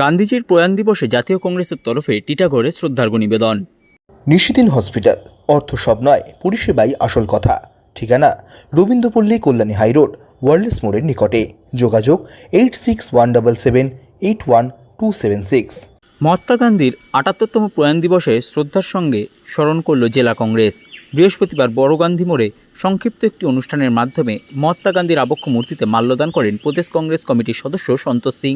গান্ধীজির প্রয়াণ দিবসে জাতীয় কংগ্রেসের তরফে টিটাগড়ে শ্রদ্ধার্ঘ্য নিবেদন। নিশিদিন হসপিটাল অর্থ সব নয় পরিষেবাই আসল কথা। ঠিকানা রবীন্দ্রপল্লী কল্যাণী হাইরোড ওয়ার্ল্ডস মোড়ের নিকটে। যোগাযোগ eight six one double seven eight one two seven six Mahatma গান্ধীর আটাত্তরতম প্রয়াণ দিবসে শ্রদ্ধার সঙ্গে স্মরণ করল জেলা কংগ্রেস। বৃহস্পতিবার বড় গান্ধী মোড়ে সংক্ষিপ্ত একটি অনুষ্ঠানের মাধ্যমে মহাত্মা গান্ধীর আবক্ষ মূর্তিতে মাল্যদান করেন প্রদেশ কংগ্রেস কমিটির সদস্য সন্তোষ সিং।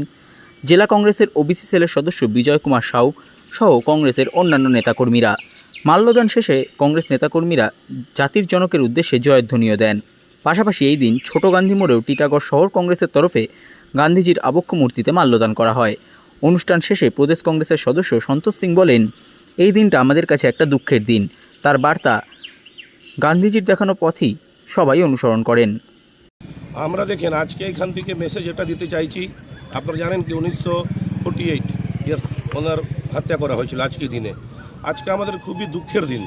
জেলা কংগ্রেসের ওবিসি সেলের সদস্য বিজয় কুমার সাউ সহ কংগ্রেসের অন্যান্য নেতাকর্মীরা। মাল্যদান শেষে কংগ্রেস নেতাকর্মীরা জাতির জনকের উদ্দেশ্যে জয়ধ্বনিও দেন। পাশাপাশি এই দিন ছোট গান্ধী মোড়েও টিটাগড় শহর কংগ্রেসের তরফে গান্ধীজির আবক্ষ মূর্তিতে মাল্যদান করা হয়। অনুষ্ঠান শেষে প্রদেশ কংগ্রেসের সদস্য সন্তোষ সিং বলেন, এই দিনটা আমাদের কাছে একটা দুঃখের দিন। তার বার্তা, গান্ধীজির দেখানো পথই সবাই অনুসরণ করেন। আমরা দেখেন, আজকে এখান থেকে মেসেজ এটা দিতে চাইছি। আপনারা জানেন কি, উনিশশো ফোর্টি এইট ইয়ার ওনার হত্যা করা হয়েছিল আজকে দিনে। আজকে আমাদের খুবই দুঃখের দিন।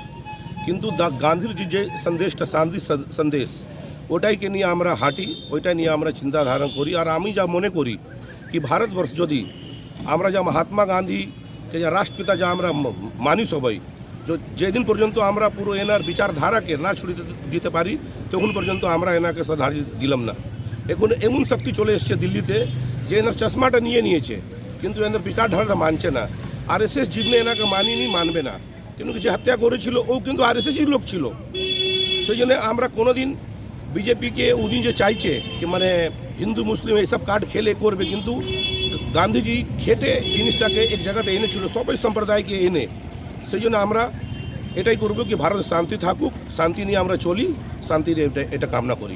কিন্তু গান্ধীর যে- সন্দেশটা, শান্তি সন্দেশ, ওটাইকে নিয়ে আমরা হাঁটি ওইটা নিয়ে আমরা চিন্তাধারা করি। আর আমি যা মনে করি কি, ভারতবর্ষ যদি আমরা যা মহাত্মা গান্ধীকে যা রাষ্ট্রপিতা যা আমরা মানি সবাই যেদিন পর্যন্ত আমরা পুরো এনার বিচারধারাকে না ছুড়ে দিতে- পারি, তখন পর্যন্ত আমরা এনাকে শ্রদ্ধাঞ্জলি দিলাম না। এখন এমন শক্তি চলে এসছে দিল্লিতে যে এনার চশমাটা নিয়ে নিয়েছে, কিন্তু এনার বিচারধারাটা মানছে না। আর এস এস জিগনে এনাকে মানিনি, মানবে না। কিন্তু যে হত্যা করেছিল, ও কিন্তু আর এস লোক ছিল। সেই জন্য আমরা কোনোদিন বিজেপিকে উনি যে চাইছে যে মানে হিন্দু, মুসলিম এইসব কার্ড খেলে করবে, কিন্তু গান্ধীজি খেটে জিনিসটাকে এক জায়গাতে এনেছিল, সবাই সম্প্রদায়কে এনে। সেই জন্য আমরা এটাই করব কি, ভারত শান্তি থাকুক, শান্তি নিয়ে আমরা চলি, শান্তির এটা কামনা করি।